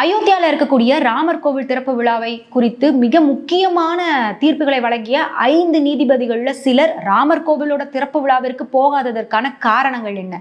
அயோத்தியாவில் இருக்கக்கூடிய ராமர் கோவில் திறப்பு விழாவை குறித்து மிக முக்கியமான தீர்ப்புகளை வழங்கிய ஐந்து நீதிபதிகளில் சிலர் ராமர் கோவிலோட திறப்பு விழாவிற்கு போகாததற்கான காரணங்கள் என்ன?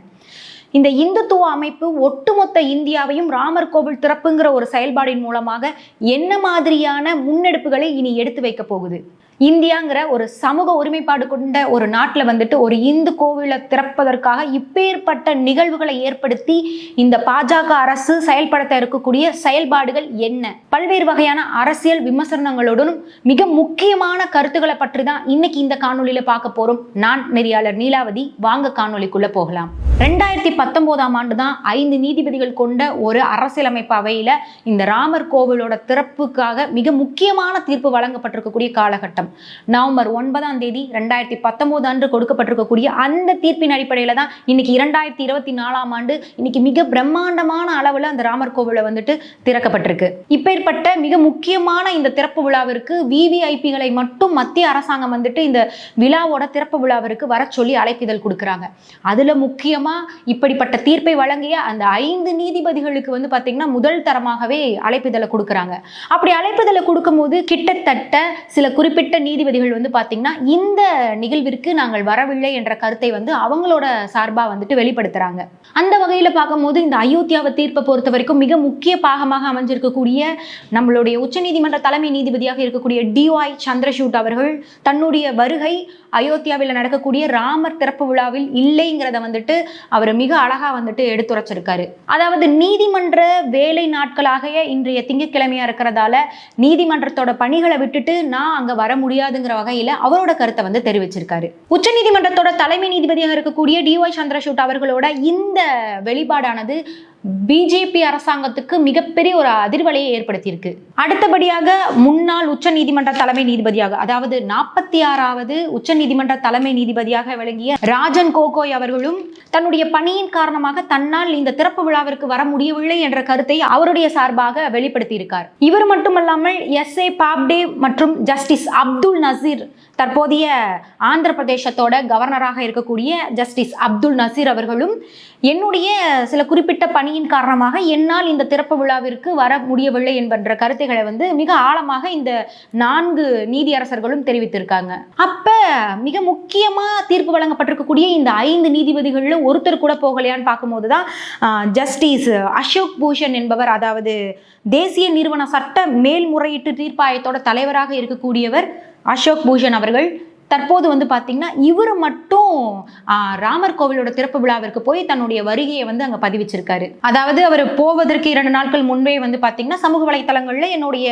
இந்த இந்துத்துவ அமைப்பு ஒட்டுமொத்த இந்தியாவையும் ராமர் கோவில் திறப்புங்கிற ஒரு செயல்பாடின் மூலமாக என்ன மாதிரியான முன்னெடுப்புகளை இனி எடுத்து வைக்க போகுது? இந்தியாங்கிற ஒரு சமூக ஒருமைப்பாடு கொண்ட ஒரு நாட்டில் வந்துட்டு ஒரு இந்து கோவிலை திறப்பதற்காக இப்பேற்பட்ட நிகழ்வுகளை ஏற்படுத்தி இந்த பாஜக அரசு செயல்படுத்த இருக்கக்கூடிய செயல்பாடுகள் என்ன? பல்வேறு வகையான அரசியல் விமர்சனங்களுடனும் மிக முக்கியமான கருத்துக்களை பற்றி தான் இன்னைக்கு இந்த காணொலியில பார்க்க போறோம். நான் நெறியாளர் நீலாவதி. வாங்க காணொலிக்குள்ள போகலாம். ரெண்டாயிரத்தி பத்தொன்பதாம் ஆண்டு தான் ஐந்து நீதிபதிகள் கொண்ட ஒரு அரசியலமைப்பு அவையில் இந்த ராமர் கோவிலோட திறப்புக்காக மிக முக்கியமான தீர்ப்பு வழங்கப்பட்டிருக்கக்கூடிய காலகட்டம். நவம்பர் ஒன்பதாம் தேதி ரெண்டாயிரத்தி பத்தொன்பது அன்று கொடுக்கப்பட்டிருக்கக்கூடிய அந்த தீர்ப்பின் அடிப்படையில் தான் இன்னைக்கு இரண்டாயிரத்தி இருபத்தி நாலாம் ஆண்டு இன்னைக்கு மிக பிரம்மாண்டமான அளவில் அந்த ராமர் கோவிலை வந்துட்டு திறக்கப்பட்டிருக்கு. இப்பேற்பட்ட மிக முக்கியமான இந்த திறப்பு விழாவிற்கு விவிஐபிகளை மட்டும் மத்திய அரசாங்கம் வந்துட்டு இந்த விழாவோட திறப்பு விழாவிற்கு வர சொல்லி அழைப்பிதழ் கொடுக்குறாங்க. அதில் முக்கியமாக முக்கியமா இப்படிப்பட்ட தீர்ப்பை வழங்கிய அந்த ஐந்து நீதிபதிகளுக்கு வந்து பாத்தீங்கன்னா முதல் தரமாகவே அழைப்பிதழை கொடுக்குறாங்க. அப்படி அழைப்பிதழை கொடுக்கும்போது கிட்டத்தட்ட சில குறிப்பிட்ட நீதிபதிகள் வந்து பாத்தீங்கன்னா இந்த நிகழ்விற்கு நாங்கள் வரவில்லை என்ற கருத்தை வந்து அவங்களோட சார்பா வந்துட்டு வெளிப்படுத்துறாங்க. அந்த வகையில பார்க்கும்போது இந்த அயோத்தியாவை தீர்ப்பை பொறுத்த வரைக்கும் மிக முக்கிய பாகமாக அமைஞ்சிருக்கக்கூடிய நம்மளுடைய உச்சநீதிமன்ற தலைமை நீதிபதியாக இருக்கக்கூடிய டிஒய் சந்திரசூட் அவர்கள் தன்னுடைய வருகை அயோத்தியாவில் நடக்கக்கூடிய ராமர் திறப்பு விழாவில் இல்லைங்கிறத வந்துட்டு அவர் மிக அழகா வந்துட்டு எடுத்துரைச்சிருக்காரு அதாவது நீதிமன்ற வேலை நாட்களாக இன்றைய திங்கட்கிழமையாக இருக்கிறதால நீதிமன்றத்தோட பணிகளை விட்டுட்டு நான் அங்க வர முடியாதுங்கிற வகையில அவரோட கருத்தை வந்து தெரிவிச்சிருக்காரு. உச்சநீதிமன்றத்தோட தலைமை நீதிபதியாக இருக்கக்கூடிய டி ஒய் சந்திரசூட் அவர்களோட இந்த வெளிப்பாடானது பிஜேபி அரசாங்கத்துக்கு மிகப்பெரிய ஒரு அதிர்வலையை ஏற்படுத்தியிருக்கு. அடுத்தபடியாக முன்னாள் உச்ச நீதிமன்ற தலைமை நீதிபதியாக அதாவது நாற்பத்தி ஆறாவது உச்ச நீதிமன்ற தலைமை நீதிபதியாக விளங்கிய ராஜன் கோகோய் அவர்களும் தன்னுடைய பணியின் காரணமாக தன்னால் இந்த திறப்பு விழாவிற்கு வர முடியவில்லை என்ற கருத்தை அவருடைய சார்பாக வெளிப்படுத்தியிருக்கார். இவர் மட்டுமல்லாமல் எஸ் ஏ பாப்டே மற்றும் ஜஸ்டிஸ் அப்துல் நசீர் தற்போதைய ஆந்திர பிரதேசத்தோட கவர்னராக இருக்கக்கூடிய ஜஸ்டிஸ் அப்துல் நசீர் அவர்களும் என்னுடைய சில குறிப்பிட்ட பணியின் காரணமாக என்னால் இந்த திறப்பு விழாவிற்கு வர முடியவில்லை என்கின்ற கருத்துக்களை வந்து மிக ஆழமாக இந்த நான்கு நீதியரசர்களும் தெரிவித்திருக்காங்க. அப்ப மிக முக்கியமா தீர்ப்பு வழங்கப்பட்டிருக்கக்கூடிய இந்த ஐந்து நீதிபதிகளில் ஒருத்தர் கூட போகலையான்னு பார்க்கும்போது தான் ஜஸ்டிஸ் அசோக் பூஷன் என்பவர் அதாவது தேசிய நிறுவன சட்ட மேல்முறையீட்டு தீர்ப்பாயத்தோட தலைவராக இருக்கக்கூடியவர் அசோக் பூஷன் அவர்கள். தற்போது வந்து பார்த்தீங்கன்னா இவர் மட்டும் ராமர் கோவிலோட திறப்பு விழாவிற்கு போய் தன்னுடைய வருகையை வந்து அங்கே பதிவிச்சிருக்காரு. அதாவது அவர் போவதற்கு இரண்டு நாட்கள் முன்பே வந்து பார்த்தீங்கன்னா சமூக வலைத்தளங்களில் என்னுடைய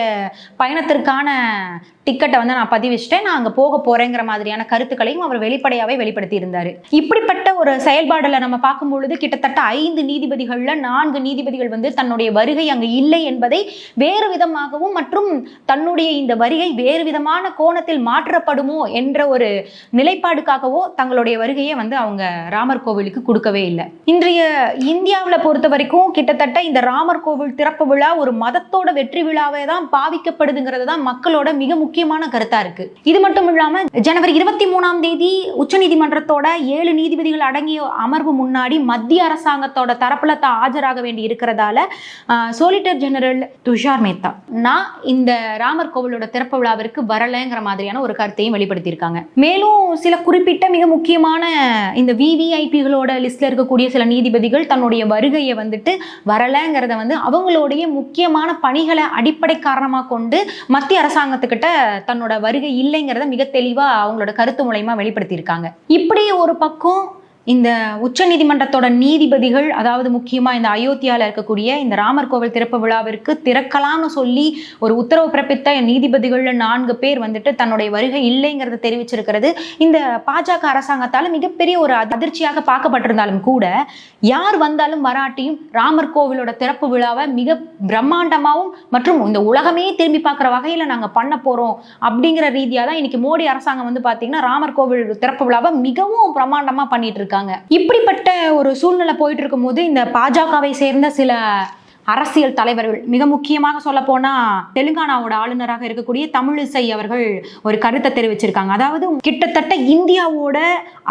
பயணத்திற்கான டிக்கெட்டை வந்து நான் பதிவிச்சிட்டேன். நான் அங்கே போக போறேங்கிற மாதிரியான கருத்துக்களையும் அவர் வெளிப்படையாகவே வெளிப்படுத்தி இருந்தார் இப்படிப்பட்ட ஒரு செயல்பாடலை நம்ம பார்க்கும் பொழுது கிட்டத்தட்ட ஐந்து நீதிபதிகளில் நான்கு நீதிபதிகள் வந்து தன்னுடைய வருகை அங்கு இல்லை என்பதை வேறு விதமாகவும் மற்றும் தன்னுடைய இந்த வருகை வேறு விதமான கோணத்தில் மாற்றப்படுமோ என்ற ஒரு நிலைப்பாடுக்காகவோ தங்களுடைய வருகையை வந்து அவங்க ராமர் கோவிலுக்கு கொடுக்கவே இல்லை. இன்றைய இந்தியாவில் பொறுத்த வரைக்கும் கிட்டத்தட்ட இந்த ராமர் கோவில் திறப்பு விழா ஒரு மதத்தோட வெற்றி விழாவே தான் பாவிக்கப்படுதுங்கிறது தான் மக்களோட மிக முக்கியமான கருத்தா இருக்கு. இது மட்டும் இல்லாம ஜனவரி இருபத்தி மூணாம் தேதி உச்சநீதிமன்றத்தோட ஏழு நீதிபதிகள் அடங்கிய அமர்வு முன்னாடி மத்திய அரசாங்கத்தோட தரப்புல தான் ஆஜராக வேண்டி இருக்கிறதால சோலிட்டர் ஜெனரல் துஷார் மேத்தா. நான் இந்த ராமர் கோவிலோட திறப்பு விழாவிற்கு வரலைங்கிற மாதிரியான ஒரு கருத்தையும் வெளிப்படுத்தியிருக்காங்க. மேலும் சில குறிப்பிட்ட மிக முக்கியமான இந்த விவிஐபிகளோட லிஸ்ட்ல இருக்கக்கூடிய சில நீதிபதிகள் தன்னுடைய வருகையை வந்துட்டு வரலைங்கிறத வந்து அவங்களுடைய முக்கியமான பணிகளை அடிப்படை காரணமாக கொண்டு மத்திய அரசாங்கத்துக்கிட்ட தன்னோட வருகை இல்லைங்கிறத மிக தெளிவாக அவங்களோட கருத்து மூலயமா வெளிப்படுத்தியிருக்காங்க. இப்படி ஒரு பக்கம் இந்த உச்சநீதிமன்றத்தோட நீதிபதிகள் அதாவது முக்கியமாக இந்த அயோத்தியாவில் இருக்கக்கூடிய இந்த ராமர் கோவில் திறப்பு விழாவிற்கு திறக்கலாம்னு சொல்லி ஒரு உத்தரவு பிறப்பித்த நீதிபதிகளில் நான்கு பேர் வந்துட்டு தன்னுடைய வருகை இல்லைங்கிறத தெரிவிச்சிருக்கிறது. இந்த பாஜக அரசாங்கத்தால் மிகப்பெரிய ஒரு அதிர்ச்சியாக பார்க்கப்பட்டிருந்தாலும் கூட யார் வந்தாலும் வராட்டியும் ராமர் கோவிலோட திறப்பு விழாவை மிக பிரம்மாண்டமாகவும் மற்றும் இந்த உலகமே திரும்பி பார்க்குற வகையில் நாங்கள் பண்ண போகிறோம் அப்படிங்கிற ரீதியாக தான் இன்னைக்கு மோடி அரசாங்கம் வந்து பார்த்தீங்கன்னா ராமர் கோவில் திறப்பு விழாவை மிகவும் பிரம்மாண்டமாக பண்ணிட்டு இருக்காங்க. இப்படிப்பட்ட ஒரு சூழ்நிலை போயிட்டு இருக்கும்போது இந்த பாஜகவை சேர்ந்த சில அரசியல் தலைவர்கள். மிக முக்கியமாக சொல்ல போனா தெலுங்கானாவோட ஆளுநராக இருக்கக்கூடிய தமிழிசை அவர்கள் ஒரு கருத்தை தெரிவிச்சிருக்காங்க. அதாவது கிட்டத்தட்ட இந்தியாவோட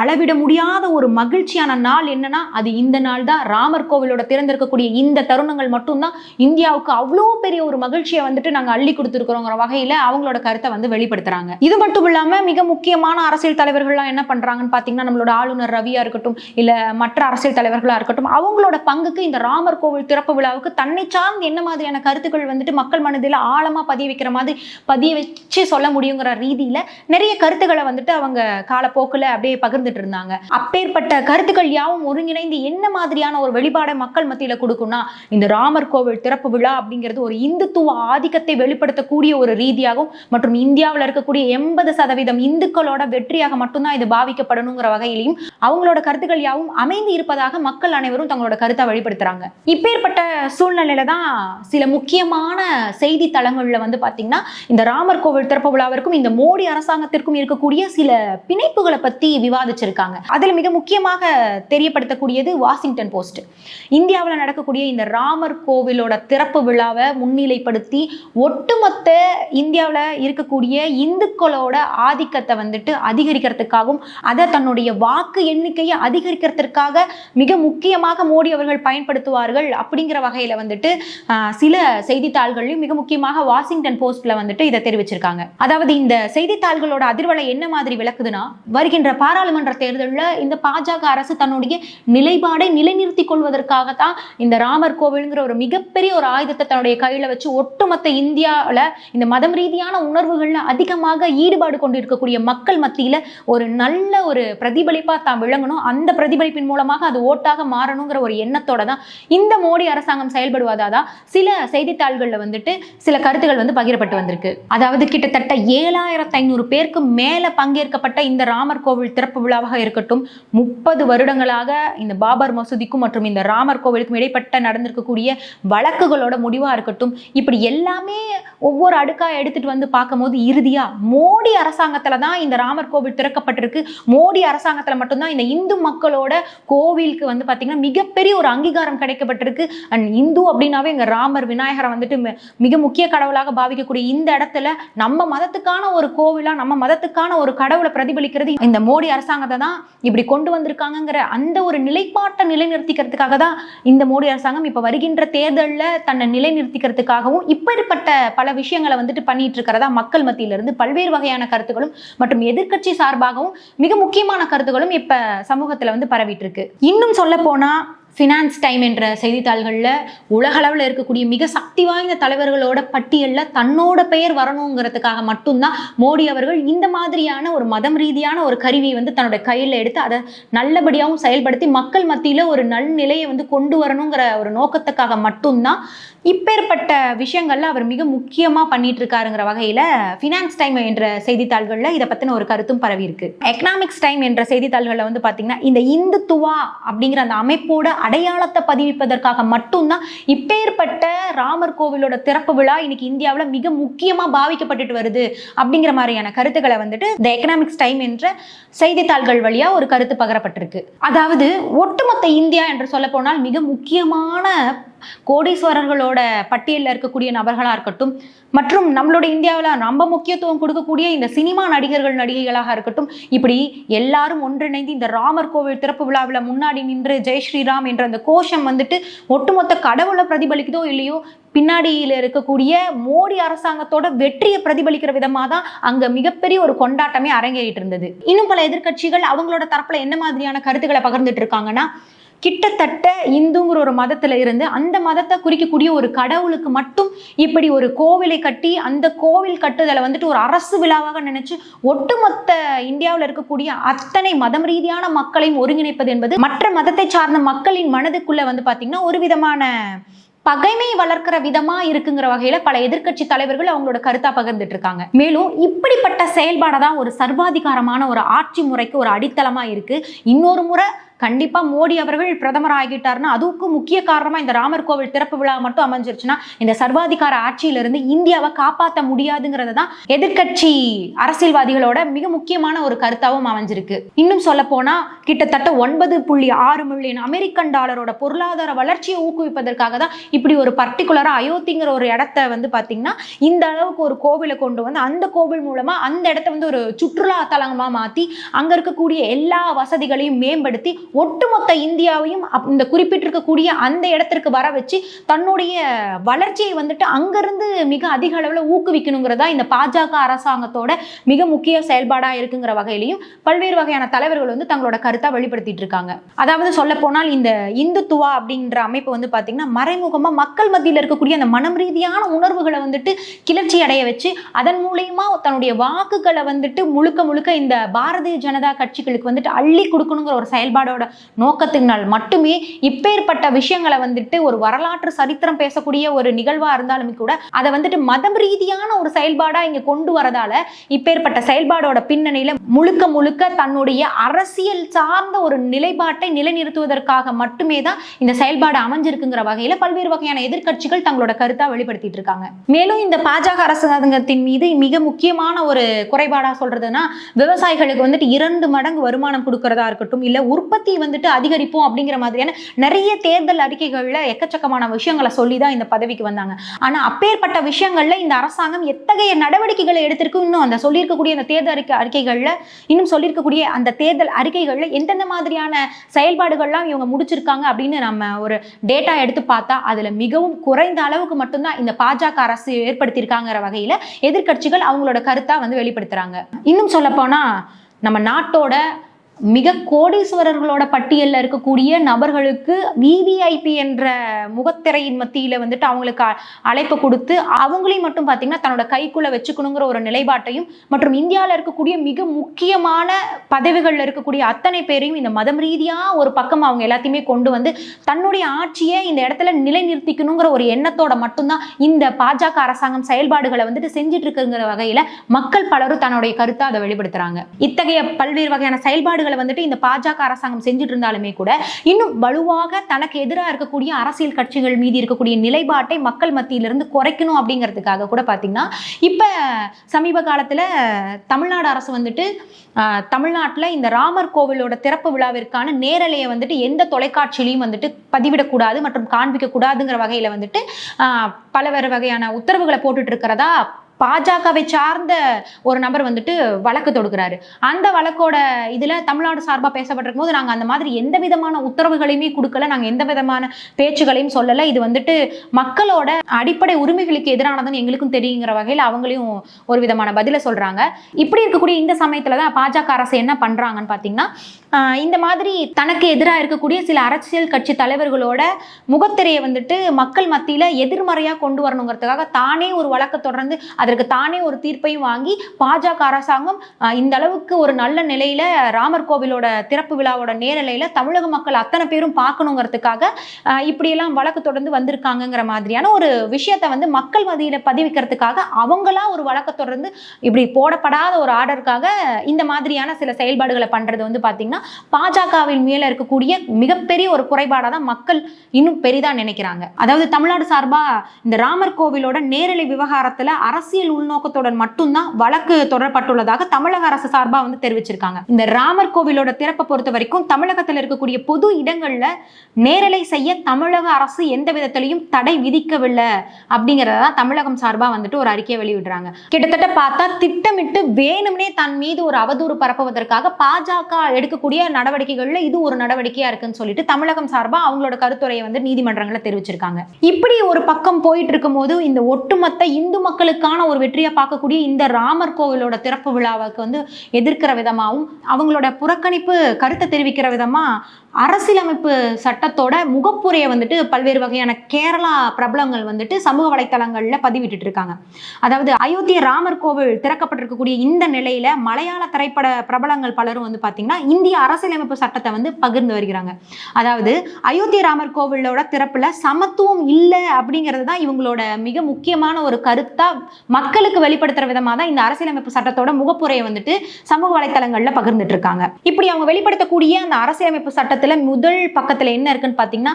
அளவிட முடியாத ஒரு மகிழ்ச்சியான நாள் என்னன்னா அது இந்த நாள் தான். ராமர் கோவிலோட திறந்திருக்கக்கூடிய இந்த தருணங்கள் மட்டும்தான் இந்தியாவுக்கு அவ்வளோ பெரிய ஒரு மகிழ்ச்சியை வந்துட்டு நாங்கள் அள்ளி கொடுத்துருக்கிறோங்கிற வகையில அவங்களோட கருத்தை வந்து வெளிப்படுத்துறாங்க. இது மட்டும் இல்லாம மிக முக்கியமான அரசியல் தலைவர்கள்லாம் என்ன பண்றாங்கன்னு பாத்தீங்கன்னா நம்மளோட ஆளுநர் ரவியா இருக்கட்டும் இல்ல மற்ற அரசியல் தலைவர்களா இருக்கட்டும் அவங்களோட பங்குக்கு இந்த ராமர் கோவில் திறப்பு விழாவுக்கு தன்னை சார்ந்து என்ன மாதிரியான கருத்துக்கள் வந்துட்டு மக்கள் மனதில் ஆழமாக பதிய வைக்கிற மாதிரி பதிய வச்சு சொல்ல முடியுங்கிற ரீதியில் நிறைய கருத்துக்களை வந்துட்டு அவங்க காலப்போக்கில் அப்படியே பகிர்ந்துட்டு இருந்தாங்க. அப்பேற்பட்ட கருத்துக்கள் யாவும் ஒருங்கிணைந்து என்ன மாதிரியான ஒரு வெளிப்பாடை மக்கள் மத்தியில் கொடுக்கும்னா இந்த ராமர் கோவில் திறப்பு விழா அப்படிங்கிறது ஒரு இந்துத்துவ ஆதிக்கத்தை வெளிப்படுத்தக்கூடிய ஒரு ரீதியாகவும் மற்றும் இந்தியாவில் இருக்கக்கூடிய எண்பது சதவீதம் இந்துக்களோட வெற்றியாக மட்டும்தான் இது பாவிக்கப்படணுங்கிற வகையிலையும் அவங்களோட கருத்துக்கள் யாவும் அமைந்து இருப்பதாக மக்கள் அனைவரும் தங்களோட கருத்தை வெளிப்படுத்துறாங்க. இப்பேற்பட்ட சூழ்நிலை சூழ்நிலையில தான் சில முக்கியமான செய்தி தளங்கள்ல வந்து பாத்தீங்கன்னா இந்த ராமர் கோவில் திறப்பு விழாவிற்கும் இந்த மோடி அரசாங்கத்திற்கும் இருக்கக்கூடிய சில பிணைப்புகளை பத்தி விவாதிச்சிருக்காங்க. அதுல மிக முக்கியமாக தெரியப்படுத்தக்கூடியது வாஷிங்டன் போஸ்ட். இந்தியாவில் நடக்கக்கூடிய இந்த ராமர் கோவிலோட திறப்பு விழாவை முன்னிலைப்படுத்தி ஒட்டுமொத்த இந்தியாவில் இருக்கக்கூடிய இந்துக்களோட ஆதிக்கத்தை வந்துட்டு அதிகரிக்கிறதுக்காகவும் அதை தன்னுடைய வாக்கு எண்ணிக்கையை அதிகரிக்கிறதுக்காக மிக முக்கியமாக மோடி அவர்கள் பயன்படுத்துவார்கள் அப்படிங்கிற வகையில வந்துட்டு சில செய்தித்தாள்கள்லையும் மிக முக்கியமாக வாஷிங்டன் போஸ்ட்ல வந்துட்டு இதை தெரிவிச்சிருக்காங்க. அதாவது இந்த செய்தித்தாள்களோட அதிர்வலை என்ன மாதிரி விளக்குதுன்னா வருகின்ற பாராளுமன்ற தேர்தலில் இந்த பாஜக அரசு தன்னுடைய நிலைப்பாடை நிலைநிறுத்திக் கொள்வதற்காகத்தான் இந்த ராமர் கோவில்ங்கிற ஒரு மிகப்பெரிய ஒரு ஆயுதத்தை தன்னுடைய கையில வச்சு ஒட்டுமொத்த இந்தியாவில் இந்த மதம் ரீதியான உணர்வுகள்ல அதிகமாக ஈடுபாடு கொண்டு இருக்கக்கூடிய மக்கள் மத்தியில ஒரு நல்ல ஒரு பிரதிபலிப்பா தான் விளங்கணும். அந்த பிரதிபலிப்பின் மூலமாக அது ஓட்டாக மாறணுங்கிற ஒரு எண்ணத்தோட தான் இந்த மோடி அரசாங்கம் செயல்படுவதா செயல்படுவதாதான் சில செய்தித்தாள்களில் வந்துட்டு சில கருத்துகள் வந்து பகிரப்பட்டு வந்திருக்கு. அதாவது கிட்டத்தட்ட ஏழாயிரத்து ஐநூறு பேருக்கு மேல பங்கேற்கப்பட்ட இந்த ராமர் கோவில் திறப்பு விழாவாக இருக்கட்டும் முப்பது வருடங்களாக இந்த பாபர் மசூதிக்கும் மற்றும் இந்த ராமர் கோவிலுக்கும் இடைப்பட்ட நடந்திருக்கக்கூடிய வழக்குகளோட முடிவாக இருக்கட்டும் இப்படி எல்லாமே ஒவ்வொரு அடுக்காக எடுத்துட்டு வந்து பார்க்கும்போது இறுதியா மோடி அரசாங்கத்தில் தான் இந்த ராமர் கோவில் திறக்கப்பட்டிருக்கு. மோடி அரசாங்கத்தில் மட்டும்தான் இந்த இந்து மக்களோட கோவிலுக்கு வந்து பார்த்தீங்கன்னா மிகப்பெரிய ஒரு அங்கீகாரம் கிடைக்கப்பட்டிருக்கு. அண்ட் இந்து அப்படின்னாவே எங்க ராமர் விநாயகரை வந்துட்டு மிக முக்கிய கடவுளாக பாவிக்கக்கூடிய இந்த இடத்துல நம்ம மதத்துக்கான ஒரு கோவிலா நம்ம மதத்துக்கான ஒரு கடவுளை பிரதிபலிக்கிறது இந்த மோடி அரசாங்கத்தை தான் இப்படி கொண்டு வந்திருக்காங்கங்கிற அந்த ஒரு நிலைப்பாட்டை நிலைநிறுத்திக்கிறதுக்காக தான் இந்த மோடி அரசாங்கம் இப்ப வருகின்ற தேர்தலில் தன்னை நிலைநிறுத்திக்கிறதுக்காகவும் இப்படிப்பட்ட பல விஷயங்களை வந்துட்டு பண்ணிட்டு இருக்கிறதா மக்கள் மத்தியிலிருந்து பல்வேறு வகையான கருத்துக்களும் மற்றும் எதிர்க்கட்சி சார்பாகவும் மிக முக்கியமான கருத்துக்களும் இப்ப சமூகத்துல வந்து பரவிட்டு இருக்கு. இன்னும் சொல்ல போனா ஃபினான்ஸ் டைம் என்ற செய்தித்தாள்களில் உலகளவில் இருக்கக்கூடிய மிக சக்தி வாய்ந்த தலைவர்களோட பட்டியலில் தன்னோட பெயர் வரணுங்கிறதுக்காக மட்டும்தான் மோடி அவர்கள் இந்த மாதிரியான ஒரு மதம் ரீதியான ஒரு கருவியை வந்து தன்னோட கையில் எடுத்து அதை நல்லபடியாகவும் செயல்படுத்தி மக்கள் மத்தியில் ஒரு நல்நிலையை வந்து கொண்டு வரணுங்கிற ஒரு நோக்கத்துக்காக மட்டும்தான் இப்பேற்பட்ட விஷயங்கள்ல அவர் மிக முக்கியமாக பண்ணிட்டு இருக்காருங்கிற வகையில் ஃபினான்ஸ் டைம் என்ற செய்தித்தாள்களில் இதை பற்றின ஒரு கருத்தும் பரவி இருக்கு. எக்கனாமிக்ஸ் டைம் என்ற செய்தித்தாள்களில் வந்து பார்த்தீங்கன்னா இந்த இந்துத்துவா அப்படிங்கிற அந்த அமைப்போட அடையாளத்தை பதிவிப்பதற்காக மட்டும்தான் இப்பேற்பட்ட ராமர் கோவிலோட திறப்பு விழா இன்னைக்கு இந்தியாவில் மிக முக்கியமாக பாவிக்கப்பட்டுட்டு வருது அப்படிங்கிற மாதிரியான கருத்துக்களை வந்துட்டு த எக்கனாமிக்ஸ் டைம் என்ற செய்தித்தாள்கள் வழியா ஒரு கருத்து பகரப்பட்டிருக்கு. அதாவது ஒட்டுமொத்த இந்தியா என்று சொல்ல போனால் மிக முக்கியமான கோடீஸ்வரர்களோட பட்டியலில் இருக்கக்கூடிய நபர்களாக இருக்கட்டும் மற்றும் நம்மளோட இந்தியாவில் ரொம்ப முக்கியத்துவம் கொடுக்கக்கூடிய இந்த சினிமா நடிகர்கள் நடிகைகளாக இருக்கட்டும் இப்படி எல்லாரும் ஒன்றிணைந்து இந்த ராமர் கோவில் திறப்பு விழாவில் முன்னாடி நின்று ஜெய் ஸ்ரீராம் என்ற அந்த கோஷம் வந்துட்டு ஒட்டுமொத்த கடவுளை பிரதிபலிக்குதோ இல்லையோ பின்னாடியில் இருக்கக்கூடிய மோடி அரசாங்கத்தோட வெற்றியை பிரதிபலிக்கிற விதமாக தான் அங்கே மிகப்பெரிய ஒரு கொண்டாட்டமே அரங்கேறிட்டு இருந்தது. இன்னும் பல எதிர்க்கட்சிகள் அவங்களோட தரப்பில் என்ன மாதிரியான கருத்துக்களை பகிர்ந்துட்டு இருக்காங்கன்னா கிட்டத்தட்ட இந்துங்கிற ஒரு மதத்துல இருந்து அந்த மதத்தை குறிக்கக்கூடிய ஒரு கடவுளுக்கு மட்டும் இப்படி ஒரு கோவிலை கட்டி அந்த கோவில் கட்டுதலை வந்துட்டு ஒரு அரசு விழாவாக நினைச்சு ஒட்டுமொத்த இந்தியாவில் இருக்கக்கூடிய அத்தனை மதம் ரீதியான மக்களையும் ஒருங்கிணைப்பது என்பது மற்ற மதத்தை சார்ந்த மக்களின் மனதுக்குள்ள வந்து பாத்தீங்கன்னா ஒரு விதமான பகைமை வளர்க்கிற விதமா இருக்குங்கிற வகையில பல எதிர்க்கட்சி தலைவர்கள் அவங்களோட கருத்தா பகிர்ந்துட்டு இருக்காங்க. மேலும் இப்படிப்பட்ட செயல்பாடை தான் ஒரு சர்வாதிகாரமான ஒரு ஆட்சி முறைக்கு ஒரு அடித்தளமா இருக்கு. இன்னொரு முறை கண்டிப்பா மோடி அவர்கள் பிரதமர் ஆகிட்டார்னா அதுக்கு முக்கிய காரணமா இந்த ராமர் கோவில் திறப்பு விழா மட்டும் அமைஞ்சிருச்சுன்னா இந்த சர்வாதிகார ஆட்சியிலிருந்து இந்தியாவை காப்பாற்ற முடியாதுங்கிறது தான் எதிர்க்கட்சி அரசியல்வாதிகளோட மிக முக்கியமான ஒரு கருத்தாவும் அமைஞ்சிருக்கு. இன்னும் சொல்ல போனா கிட்டத்தட்ட ஒன்பது புள்ளி ஆறு மில்லியன் அமெரிக்கன் டாலரோட பொருளாதார வளர்ச்சியை ஊக்குவிப்பதற்காக தான் இப்படி ஒரு பர்டிகுலரா அயோத்திங்கிற ஒரு இடத்த வந்து பாத்தீங்கன்னா இந்த அளவுக்கு ஒரு கோவிலை கொண்டு வந்து அந்த கோவில் மூலமா அந்த இடத்த வந்து ஒரு சுற்றுலா தலங்கமா மாத்தி அங்க இருக்கக்கூடிய எல்லா வசதிகளையும் மேம்படுத்தி ஒட்டுமொத்த இந்தியாவையும் அப்- இந்த குறிப்பிட்டிருக்கக்கூடிய அந்த இடத்திற்கு வர வச்சு தன்னுடைய வளர்ச்சியை வந்துட்டு அங்கிருந்து மிக அதிக அளவில் ஊக்குவிக்கணுங்கிறதா இந்த பாஜக அரசாங்கத்தோட மிக முக்கிய செயல்பாடாக இருக்குங்கிற வகையிலையும் பல்வேறு வகையான தலைவர்கள் வந்து தங்களோட கருத்தை வெளிப்படுத்திட்டு இருக்காங்க அதாவது சொல்ல போனால் இந்த இந்துத்துவா அப்படின்ற அமைப்பு வந்து பார்த்தீங்கன்னா மறைமுகமாக மக்கள் மத்தியில் இருக்கக்கூடிய அந்த மனம் ரீதியான உணர்வுகளை வந்துட்டு கிளர்ச்சி அடைய வச்சு அதன் மூலயமா தன்னுடைய வாக்குகளை வந்துட்டு முழுக்க முழுக்க இந்த பாரதிய ஜனதா கட்சிகளுக்கு வந்துட்டு அள்ளி கொடுக்கணுங்கிற ஒரு செயல்பாடோட நோக்கத்தினால் மட்டுமே இப்பேற்பட்ட விஷயங்களை வந்துட்டு ஒரு வரலாற்று சரித்திரம் பேசக்கூடிய ஒரு நிகழ்வா இருந்தாலுமே கூட அதை வந்துட்டு மதம் ரீதியான ஒரு செயல்பாடா இங்க கொண்டு வரதால இப்பேற்பட்ட செயல்பாடோட பின்னணியில முழுக்க முழுக்க தன்னுடைய அரசியல் சார்ந்த ஒரு நிலைப்பாட்டை நிலைநிறுத்துவதற்காக மட்டுமே தான் இந்த செயல்பாடு அமைஞ்சிருக்குங்கிற வகையில் பல்வேறு வகையான எதிர்க்கட்சிகள் தங்களோட கருத்தாக வெளிப்படுத்திட்டு இருக்காங்க. மேலும் இந்த பாஜக அரசாங்கத்தின் மீது மிக முக்கியமான ஒரு குறைபாடா சொல்றதுன்னா விவசாயிகளுக்கு வந்துட்டு இரண்டு மடங்கு வருமானம் கொடுக்கறதா இருக்கட்டும் இல்லை உற்பத்தி வந்துட்டு அதிகரிப்போம் அப்படிங்கிற மாதிரியான நிறைய தேர்தல் அறிக்கைகளில் எக்கச்சக்கமான விஷயங்களை சொல்லி தான் இந்த பதவிக்கு வந்தாங்க. ஆனால் அப்பேற்பட்ட விஷயங்களில் இந்த அரசாங்கம் எத்தகைய நடவடிக்கைகளை எடுத்திருக்கு இன்னும் அந்த சொல்லியிருக்கக்கூடிய அந்த தேர்தல் அறிக்கை அறிக்கைகளில் இன்னும் சொல்லியிருக்கக்கூடிய அந்த தேர்தல் அறிக்கைகளில் எந்தெந்த மாதிரியான செயல்பாடுகள்லாம் இவங்க முடிச்சிருக்காங்க அப்படின்னு நம்ம ஒரு டேட்டா எடுத்து பார்த்தா அதில் மிகவும் குறைந்த அளவுக்கு மட்டும்தான் இந்த பாஜக அரசு ஏற்படுத்தியிருக்காங்கிற வகையில் எதிர்க்கட்சிகள் அவங்களோட கருத்தாக வந்து வெளிப்படுத்துகிறாங்க இன்னும் சொல்லப்போனால் நம்ம நாட்டோட மிக கோடீஸ்வரர்களோட பட்டியலில் இருக்கக்கூடிய நபர்களுக்கு விவிஐபி என்ற முகத்திரையின் மத்தியில் வந்துட்டு அவங்களுக்கு அழைப்பு கொடுத்து அவங்களையும் மட்டும் பார்த்தீங்கன்னா தன்னோட கைக்குள்ள வச்சுக்கணுங்கிற ஒரு நிலைப்பாட்டையும் மற்றும் இந்தியாவில் இருக்கக்கூடிய மிக முக்கியமான பதவிகளில் இருக்கக்கூடிய அத்தனை பேரையும் இந்த மதம் ரீதியாக ஒரு பக்கம் அவங்க எல்லாத்தையுமே கொண்டு வந்து தன்னுடைய ஆட்சியை இந்த இடத்துல நிலைநிறுத்திக்கணுங்கிற ஒரு எண்ணத்தோட மட்டும்தான் இந்த பாஜக அரசாங்கம் செயல்பாடுகளை வந்துட்டு செஞ்சிட்டு இருக்குங்கிற வகையில் மக்கள் பலரும் தன்னுடைய கருத்தை அதை வெளிப்படுத்துறாங்க. இத்தகைய பல்வேறு வகையான செயல்பாடுகளை வந்துட்டு இந்த பாஜக அரசாங்கம் செஞ்சுட்டு இருந்தாலுமே கூட இன்னும் வலுவாக தனக்கு எதிராக இருக்கக்கூடிய அரசியல் கட்சிகள் மீது இருக்கக்கூடிய நிலைப்பாட்டை மக்கள் மத்தியிலிருந்து குறைக்கணும் அப்படிங்கிறதுக்காக கூட பார்த்தீங்கன்னா இப்போ சமீப காலத்தில் தமிழ்நாடு அரசு வந்துட்டு தமிழ்நாட்டில் இந்த ராமர் கோவிலோட திறப்பு விழாவிற்கான நேரலையை வந்துட்டு எந்த தொலைக்காட்சியிலையும் வந்துட்டு பதிவிடக்கூடாது மற்றும் காண்பிக்கக்கூடாதுங்கிற வகையில் வந்துட்டு பலவேறு வகையான உத்தரவுகளை போட்டுட்டு இருக்கிறதா பாஜகவை சார்ந்த ஒரு நபர் வந்துட்டு வழக்கு தொடுக்கிறாரு. அந்த வழக்கோட இதில் தமிழ்நாடு சார்பாக பேசப்பட்டிருக்கும் போது நாங்கள் அந்த மாதிரி எந்த விதமான உத்தரவுகளையுமே கொடுக்கல. நாங்கள் எந்த விதமான பேச்சுகளையும் சொல்லலை. இது வந்துட்டு மக்களோட அடிப்படை உரிமைகளுக்கு எதிரானதுன்னு எங்களுக்கும் தெரியுங்கிற வகையில் அவங்களையும் ஒரு விதமான பதிலை சொல்கிறாங்க இப்படி இருக்கக்கூடிய இந்த சமயத்தில் தான் பாஜக அரசு என்ன பண்ணுறாங்கன்னு பார்த்தீங்கன்னா இந்த மாதிரி தனக்கு எதிராக இருக்கக்கூடிய சில அரசியல் கட்சி தலைவர்களோட முகத்திரையை வந்துட்டு மக்கள் மத்தியில் எதிர்மறையாக கொண்டு வரணுங்கிறதுக்காக தானே ஒரு வழக்கை தொடர்ந்து அதற்கு தானே ஒரு தீர்ப்பையும் வாங்கி பாஜக அரசாங்கம் இந்த அளவுக்கு ஒரு நல்ல நிலையில ராமர் கோவிலோட திறப்பு விழாவோட நேரலையில தமிழக மக்கள் அத்தனை பேரும் பார்க்கணுங்கிறதுக்காக இப்படியெல்லாம் வழக்கு தொடர்ந்து வந்திருக்காங்கங்கிற மாதிரியான ஒரு விஷயத்தை வந்து மக்கள் மதியில பதிவிக்கிறதுக்காக அவங்களா ஒரு வழக்கை தொடர்ந்து இப்படி போடப்படாத ஒரு ஆர்டருக்காக இந்த மாதிரியான சில செயல்பாடுகளை பண்றது வந்து பாத்தீங்கன்னா பாஜகவின் மேல இருக்கக்கூடிய மிகப்பெரிய ஒரு குறைபாடாக தான் மக்கள் இன்னும் பெரிதா நினைக்கிறாங்க. அதாவது தமிழ்நாடு சார்பா இந்த ராமர் கோவிலோட நேரலை விவகாரத்துல அரசியல் உள்நோக்கத்துடன் மட்டும்தான் வழக்கு தொடரப்பட்டுள்ளதாக தமிழக அரசு சார்பா வந்து தெரிவிச்சிருக்காங்க. இந்த ராமர் கோவிலோட திறப்பை பொறுத்த வரைக்கும் தமிழகத்தில் இருக்கக்கூடிய பொது இடங்கள்ல நேரலை செய்ய தமிழக அரசு எந்த விதத்திலையும் தடை விதிக்கவில்லை அப்படிங்கறத தமிழகம் சார்பா வந்துட்டு ஒரு அறிக்கையை வெளியிடுறாங்க. கிட்டத்தட்ட பார்த்தா திட்டமிட்டு வேணும்னே தன் மீது ஒரு அவதூறு பரப்புவதற்காக பாஜக எடுக்கக்கூடிய நடவடிக்கைகள்ல இது ஒரு நடவடிக்கையா இருக்குன்னு சொல்லிட்டு தமிழகம் சார்பா அவங்களோட கருத்துரையை வந்து நீதிமன்றங்களில் தெரிவிச்சிருக்காங்க. இப்படி ஒரு பக்கம் போயிட்டு இருக்கும்போது இந்த ஒட்டுமொத்த இந்து மக்களுக்கான ஒரு வெற்றியை பார்க்கக்கூடிய இந்த ராமர் கோவிலோட திறப்பு விழாவுக்கு வந்து எதிர்க்கிற விதமாகவும் அவங்களோட புறக்கணிப்பு கருத்தை தெரிவிக்கிற விதமா அரசியலமைப்பு சட்டத்தோட முகப்புரையை வந்துட்டு பல்வேறு வகையான கேரளா பிரபலங்கள் வந்துட்டு சமூக வலைத்தளங்கள்ல பதிவிட்டு இருக்காங்க அதாவது அயோத்திய ராமர் கோவில் திறக்கப்பட்டிருக்கக்கூடிய இந்த நிலையில மலையாள திரைப்பட பிரபலங்கள் பலரும் வந்து பாத்தீங்கன்னா இந்திய அரசியலமைப்பு சட்டத்தை வந்து பகிர்ந்து வருகிறாங்க. அதாவது அயோத்திய ராமர் கோவிலோட திறப்புல சமத்துவம் இல்லை அப்படிங்கிறது தான் இவங்களோட மிக முக்கியமான ஒரு கருத்தா மக்களுக்கு வெளிப்படுத்துற விதமா தான் இந்த அரசியலமைப்பு சட்டத்தோட முகப்புரையை வந்துட்டு சமூக வலைத்தளங்கள்ல பகிர்ந்துட்டு இருக்காங்க இப்படி அவங்க வெளிப்படுத்தக்கூடிய அந்த அரசியலமைப்பு சட்டத்தை புத்தகத்துல முதல் பக்கத்துல என்ன இருக்குன்னு பாத்தீங்கன்னா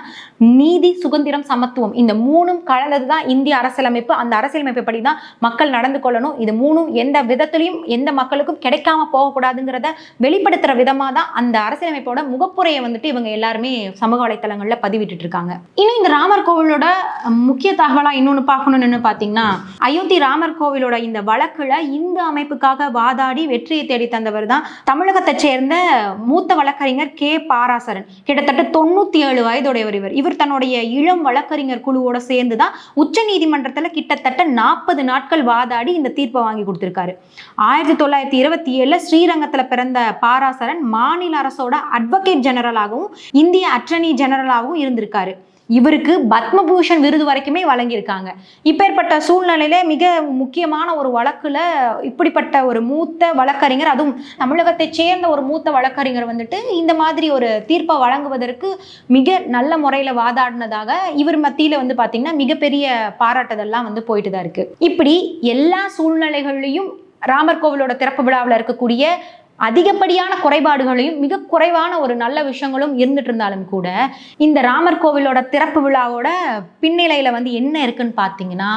நீதி சுதந்திரம் சமத்துவம். இந்த மூணும் கலந்தது தான் இந்திய அரசியலமைப்பு. அந்த அரசியலமைப்பு படி தான் மக்கள் நடந்து கொள்ளணும். இது மூணும் எந்த விதத்திலையும் எந்த மக்களுக்கும் கிடைக்காம போகக்கூடாதுங்கிறத வெளிப்படுத்துற விதமா தான் அந்த அரசியலமைப்போட முகப்புரையை வந்துட்டு இவங்க எல்லாருமே சமூக வலைத்தளங்கள்ல பதிவிட்டு இருக்காங்க இன்னும் இந்த ராமர் கோவிலோட முக்கிய தகவலா இன்னொன்னு பார்க்கணும்னு பாத்தீங்கன்னா அயோத்தி ராமர் கோவிலோட இந்த வழக்குல இந்து அமைப்புக்காக வாதாடி வெற்றியை தேடி தந்தவர் தான் தமிழகத்தை சேர்ந்த மூத்த வழக்கறிஞர் கே. பாராசரன். கிட்டத்தட்ட தொண்ணூத்தி ஏழு வயதுடையவர் இவர். இவர் தன்னுடைய இளம் வழக்கறிஞர் குழுவோட சேர்ந்து தான் உச்ச நீதிமன்றத்துல கிட்டத்தட்ட நாற்பது நாட்கள் வாதாடி இந்த தீர்ப்பை வாங்கி கொடுத்திருக்காரு. ஆயிரத்தி தொள்ளாயிரத்தி இருபத்தி ஏழுல ஸ்ரீரங்கத்துல பிறந்த பாராசரன் மாநில அரசோட அட்வொகேட் ஜெனரலாகவும் இந்திய அட்டர்னி ஜெனரலாகவும் இருந்திருக்காரு. இவருக்கு பத்மபூஷன் விருது வரைக்குமே வழங்கியிருக்காங்க. இப்பேற்பட்ட சூழ்நிலையில மிக முக்கியமான ஒரு வழக்குல இப்படிப்பட்ட ஒரு மூத்த வழக்கறிஞர் அதுவும் தமிழகத்தை சேர்ந்த ஒரு மூத்த வழக்கறிஞர் வந்துட்டு இந்த மாதிரி ஒரு தீர்ப்பை வழங்குவதற்கு மிக நல்ல முறையில வாதாடினதாக இவர் மத்தியில வந்து பாத்தீங்கன்னா மிகப்பெரிய பாராட்டுதெல்லாம் வந்து போயிட்டு தான் இருக்கு. இப்படி எல்லா சூழ்நிலைகள்லையும் ராமர் கோவிலோட திறப்பு விழாவில் இருக்கக்கூடிய அதிகப்படியான குறைபாடுகளையும் மிக குறைவான ஒரு நல்ல விஷயங்களும் இருந்துட்டு இருந்தாலும் கூட இந்த ராமர் கோவிலோட திறப்பு விழாவோட பின்னிலையில வந்து என்ன இருக்குன்னு பார்த்தீங்கன்னா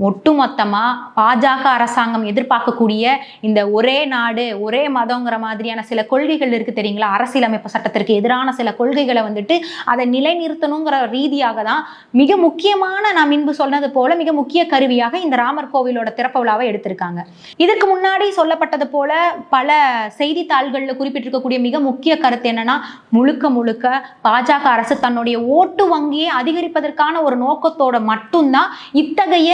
ஒட்டுமொத்தமாக பாஜக அரசாங்கம் எதிர்பார்க்கக்கூடிய இந்த ஒரே நாடு ஒரே மதங்கிற மாதிரியான சில கொள்கைகள் இருக்குது தெரியுங்களா? அரசியலமைப்பு சட்டத்திற்கு எதிரான சில கொள்கைகளை வந்துட்டு அதை நிலைநிறுத்தணுங்கிற ரீதியாக தான் மிக முக்கியமான நான் முன்பு சொன்னது போல மிக முக்கிய கருவியாக இந்த ராமர் கோவிலோட திறப்பு விழாவை எடுத்திருக்காங்க. இதற்கு முன்னாடி சொல்லப்பட்டது போல பல செய்தித்தாள்களில் குறிப்பிட்டிருக்கக்கூடிய மிக முக்கிய கருத்து என்னன்னா முழுக்க முழுக்க பாஜக அரசு தன்னுடைய ஓட்டு வங்கியை அதிகரிப்பதற்கான ஒரு நோக்கத்தோட மட்டும்தான் இத்தகைய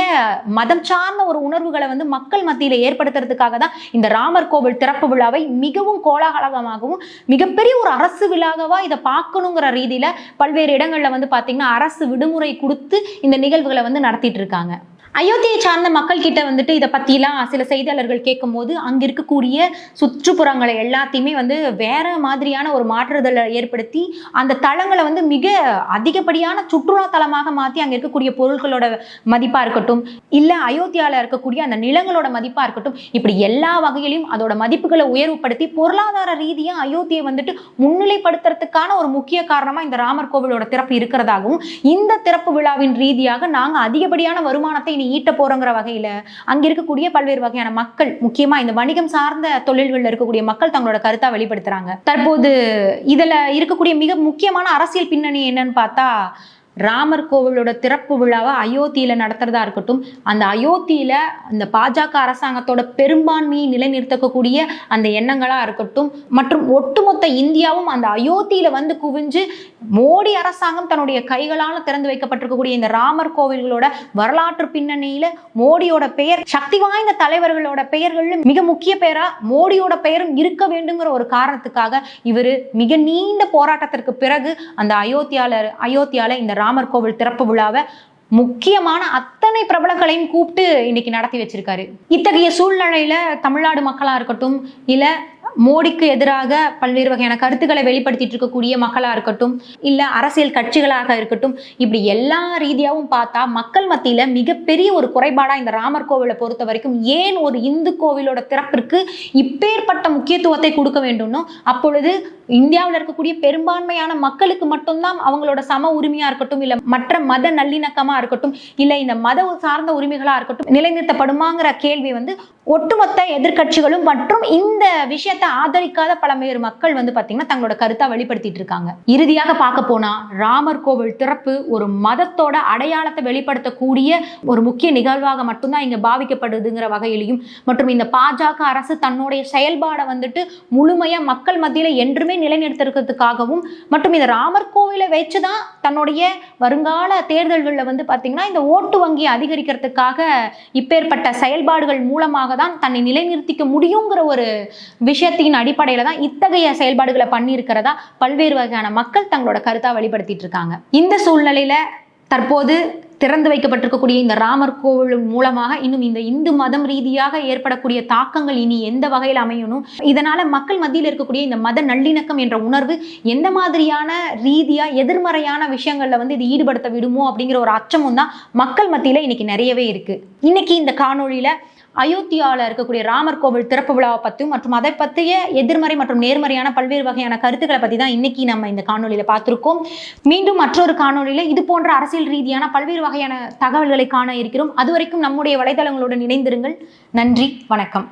மதம் சார்ந்த ஒரு உணர்வுகளை வந்து மக்கள் மத்தியில் ஏற்படுத்துறதுக்காக தான் இந்த ராமர் கோவில் திறப்பு விழாவை மிகவும் கோலாகலமாகவும் மிகப்பெரிய ஒரு அரசு விழாவாக இதை பார்க்கணுங்கிற ரீதியில் பல்வேறு இடங்களில் வந்து பார்த்தீங்கன்னா அரசு விடுமுறை கொடுத்து இந்த நிகழ்வுகளை வந்து நடத்திட்டு இருக்காங்க. அயோத்தியை சார்ந்த மக்கள் கிட்ட வந்துட்டு இதை பற்றிலாம் சில செய்தியாளர்கள் கேட்கும் போது அங்கே இருக்கக்கூடிய சுற்றுப்புறங்களை எல்லாத்தையுமே வந்து வேற மாதிரியான ஒரு மாற்றுதலை ஏற்படுத்தி அந்த தளங்களை வந்து மிக அதிகப்படியான சுற்றுலா தலமாக மாற்றி அங்கே இருக்கக்கூடிய பொருட்களோட மதிப்பாக இருக்கட்டும் இல்லை அயோத்தியாவில் இருக்கக்கூடிய அந்த நிலங்களோட மதிப்பாக இருக்கட்டும் இப்படி எல்லா வகையிலையும் அதோட மதிப்புகளை உயர்வுபடுத்தி பொருளாதார ரீதியாக அயோத்தியை வந்துட்டு முன்னிலைப்படுத்துறதுக்கான ஒரு முக்கிய காரணமாக இந்த ராமர் கோவிலோட திறப்பு இருக்கிறதாகவும் இந்த திறப்பு விழாவின் ரீதியாக நாங்கள் அதிகப்படியான வருமானத்தை இனி ஈட்ட போறோங்கிற வகையில அங்க இருக்கக்கூடிய பல்வேறு வகையான மக்கள் முக்கியமா இந்த வணிகம் சார்ந்த தொழில்கள்ல இருக்கக்கூடிய மக்கள் தங்களோட கருத்தா வெளிப்படுத்துறாங்க. தற்போது இதுல இருக்கக்கூடிய மிக முக்கியமான அரசியல் பின்னணி என்னன்னு பார்த்தா ராமர் கோவிலோட திறப்பு விழாவை அயோத்தியில நடத்துறதா இருக்கட்டும் அந்த அயோத்தியில அந்த பாஜக அரசாங்கத்தோட பெரும்பான்மையை நிலைநிறுத்தக்கூடிய அந்த எண்ணங்களா இருக்கட்டும் மற்றும் ஒட்டுமொத்த இந்தியாவும் அந்த அயோத்தியில வந்து குவிஞ்சு மோடி அரசாங்கம் தன்னுடைய கைகளால் திறந்து வைக்கப்பட்டிருக்கக்கூடிய இந்த ராமர் கோவில்களோட வரலாற்று பின்னணியில மோடியோட பெயர் சக்தி வாய்ந்த தலைவர்களோட பெயர்களிலும் மிக முக்கிய பெயரா மோடியோட பெயரும் இருக்க வேண்டுங்கிற ஒரு காரணத்துக்காக இவர் மிக நீண்ட போராட்டத்திற்கு பிறகு அந்த அயோத்தியால அயோத்தியால இந்த ராமர் கோவில் திறப்பு விழாவை முக்கியமான அத்தனை பிரபலங்களையும் கூப்பிட்டு இன்னைக்கு நடத்தி வச்சிருக்காரு. இத்தகைய சூழ்நிலையில தமிழ்நாடு மக்களா இருக்கட்டும் இல்ல மோடிக்கு எதிராக பல்வேறு வகையான கருத்துக்களை வெளிப்படுத்திட்டு இருக்கக்கூடிய மக்களாக இருக்கட்டும் இல்லை அரசியல் கட்சிகளாக இருக்கட்டும் இப்படி எல்லா ரீதியாகவும் பார்த்தா மக்கள் மத்தியில் மிகப்பெரிய ஒரு குறைபாடாக இந்த ராமர் கோவிலை பொறுத்த வரைக்கும் ஏன் ஒரு இந்து கோவிலோட திறப்பிற்கு இப்பேற்பட்ட முக்கியத்துவத்தை கொடுக்க வேண்டும்னோ அப்பொழுது இந்தியாவில் இருக்கக்கூடிய பெரும்பான்மையான மக்களுக்கு மட்டும்தான் அவங்களோட சம உரிமையாக இருக்கட்டும் இல்லை மற்ற மத நல்லிணக்கமாக இருக்கட்டும் இல்லை இந்த மத சார்ந்த உரிமைகளாக இருக்கட்டும் நிலைநிறுத்தப்படுமாங்கிற கேள்வி வந்து ஒட்டுமொத்த எதிர்க்கட்சிகளும் மற்றும் இந்த விஷயத்தை ஆதரிக்காத பழமையர் மக்கள் வந்து பாத்தீங்கன்னா தங்களோட கருத்தா வெளிப்படுத்திட்டு இருக்காங்க. இறுதியாக பார்க்க போனா ராமர் கோவில் திறப்பு ஒரு மதத்தோட அடையாளத்தை வெளிப்படுத்தக்கூடிய ஒரு முக்கிய நிகழ்வாக மட்டும்தான் இங்க பாவிக்கப்படுதுங்கிற வகையிலையும் மற்றும் இந்த பாஜக அரசு தன்னுடைய செயல்பாடை வந்துட்டு முழுமையா மக்கள் மத்தியில என்றுமே நிலைநிறுத்திருக்கிறதுக்காகவும் மற்றும் இந்த ராமர் கோவிலை வச்சுதான் தன்னுடைய வருங்கால தேர்தல்களில் வந்து பாத்தீங்கன்னா இந்த ஓட்டு வங்கியை அதிகரிக்கிறதுக்காக இப்பேற்பட்ட செயல்பாடுகள் மூலமாக தான் தன்னை நிலைநிறுத்திக்க முடியுங்கிற ஒரு விஷயம் விஷயத்தின் அடிப்படையில தான் இத்தகைய செயல்பாடுகளை பண்ணியிருக்கிறதா பல்வேறு வகையான மக்கள் தங்களோட கருத்தா வெளிப்படுத்திட்டு இருக்காங்க. இந்த சூழ்நிலையில தற்போது திறந்து வைக்கப்பட்டிருக்கக்கூடிய இந்த ராமர் கோவில் மூலமாக இன்னும் இந்த இந்து மதம் ரீதியாக ஏற்படக்கூடிய தாக்கங்கள் இனி எந்த வகையில் அமையணும்? இதனால மக்கள் மத்தியில் இருக்கக்கூடிய இந்த மத நல்லிணக்கம் என்ற உணர்வு எந்த மாதிரியான ரீதியா எதிர்மறையான விஷயங்கள்ல வந்து இது ஈடுபடுத்த விடுமோ அப்படிங்கிற ஒரு அச்சமும் தான் மக்கள் மத்தியில இன்னைக்கு நிறையவே இருக்கு. இன்னைக்கு இந்த காணொளியில அயோத்தியாவில் இருக்கக்கூடிய ராமர் கோவில் திறப்பு விழாவை பற்றியும் மற்றும் அதை பற்றிய எதிர்மறை மற்றும் நேர்மறையான பல்வேறு வகையான கருத்துக்களை பற்றி தான் இன்னைக்கு நம்ம இந்த காணொலியில் பார்த்துருக்கோம். மீண்டும் மற்றொரு காணொலியில் இது போன்ற அரசியல் ரீதியான பல்வேறு வகையான தகவல்களை காண இருக்கிறோம். அதுவரைக்கும் நம்முடைய வலைதளங்களுடன் இணைந்திருங்கள். நன்றி வணக்கம்.